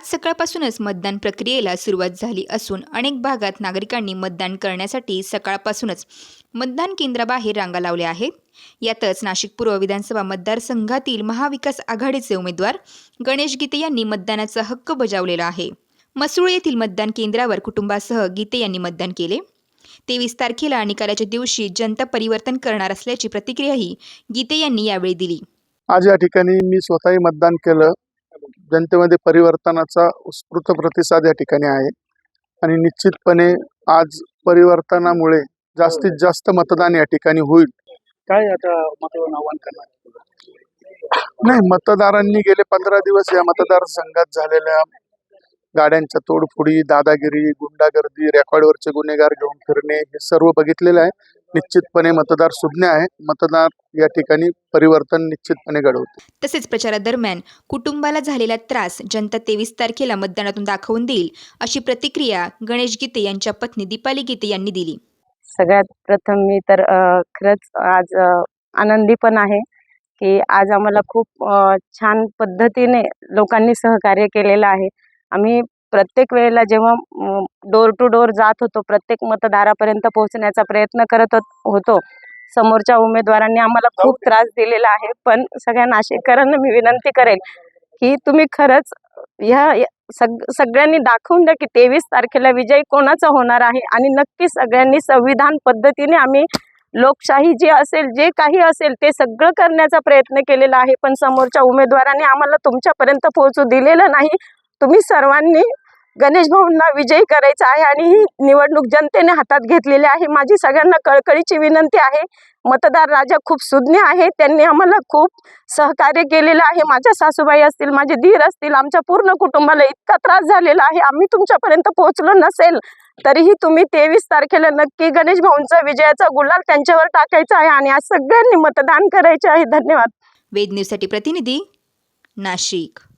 आज सकाळपासूनच मतदान प्रक्रियेला सुरुवात झाली असून अनेक भागात नागरिकांनी मतदान करण्यासाठी सकाळपासूनच मतदान केंद्राबाहेर रांगा लावल्या आहेत. यातच नाशिक पूर्व विधानसभा मतदारसंघातील महाविकास आघाडीचे उमेदवार गणेश गीते यांनी मतदानाचा हक्क बजावलेला आहे. मसूळ येथील मतदान केंद्रावर कुटुंबासह गीते यांनी मतदान केले. तेवीस तारखेला निकालाच्या दिवशी जनता परिवर्तन करणार असल्याची प्रतिक्रियाही गीते यांनी यावेळी दिली. आज या ठिकाणी मी स्वतःही मतदान केलं. जनतेमध्ये परिवर्तनाचा उत्स्फूर्त प्रतिसाद या ठिकाणी आहे. आणि निश्चितपणे आज परिवर्तनामुळे जास्तीत जास्त मतदान या ठिकाणी होईल. काय आता मतदान आव्हान करणार नाही मतदारांनी गेले पंधरा दिवस या मतदारसंघात झालेल्या गाड्यांच्या तोडफोडी दादागिरी गुंडागर्दी रेकॉर्डवरचे गुन्हेगार घेऊन फिरणे हे सर्व बघितलेलं आहे. निश्चितपणे मतदार सुज्ञ आहे मतदार या ठिकाणी परिवर्तन निश्चितपणे घडवते तसेच प्रचारादरम्यान कुटुंबाला झालेला त्रास जनता तेवीस तारखेला मतदानातून दाखवून देईल अशी प्रतिक्रिया गणेश गीते यांच्या पत्नी दीपाली गीते यांनी दिली. सगळ्यात प्रथम मी तर खरंच आज आनंदी पण आहे की आज आम्हाला खूप छान पद्धतीने लोकांनी सहकार्य केलेलं आहे. आम्ही प्रत्येक वेळेला जेव्हा डोर टू डोर जात होतो प्रत्येक मतदारापर्यंत पोहोचण्याचा प्रयत्न करत होत- समोरच्या उमेदवारांनी आम्हाला खूप त्रास दिलेला आहे पण सगळ्या नाशिककरांना मी विनंती करेल की तुम्ही खरंच ह्या सग सगळ्यांनी दाखवून द्या की तेवीस तारखेला विजय कोणाचा होणार आहे आणि नक्की सगळ्यांनी संविधान पद्धतीने आम्ही लोकशाही जी असेल जे काही असेल ते सगळं करण्याचा प्रयत्न केलेला आहे. पण समोरच्या उमेदवारांनी आम्हाला तुमच्यापर्यंत पोहोचू दिलेलं नाही. तुम्ही सर्वांनी गणेश भाऊंना विजयी करायचा आहे आणि ही निवडणूक जनतेने हातात घेतलेली आहे. माझी सगळ्यांना कळकळीची विनंती आहे. मतदार राजा खूप सुज्ञ आहे. त्यांनी आम्हाला खूप सहकार्य केलेलं आहे. माझ्या सासूबाई असतील माझे धीर असतील आमच्या पूर्ण कुटुंबाला इतका त्रास झालेला आहे. आम्ही तुमच्यापर्यंत पोहोचलो नसेल तरीही तुम्ही तेवीस तारखेला नक्की गणेश भाऊंचा विजयाचा गुलाल त्यांच्यावर टाकायचा आहे आणि आज सगळ्यांनी मतदान करायचे आहे. धन्यवाद. वेद न्यूजसाठी प्रतिनिधी नाशिक.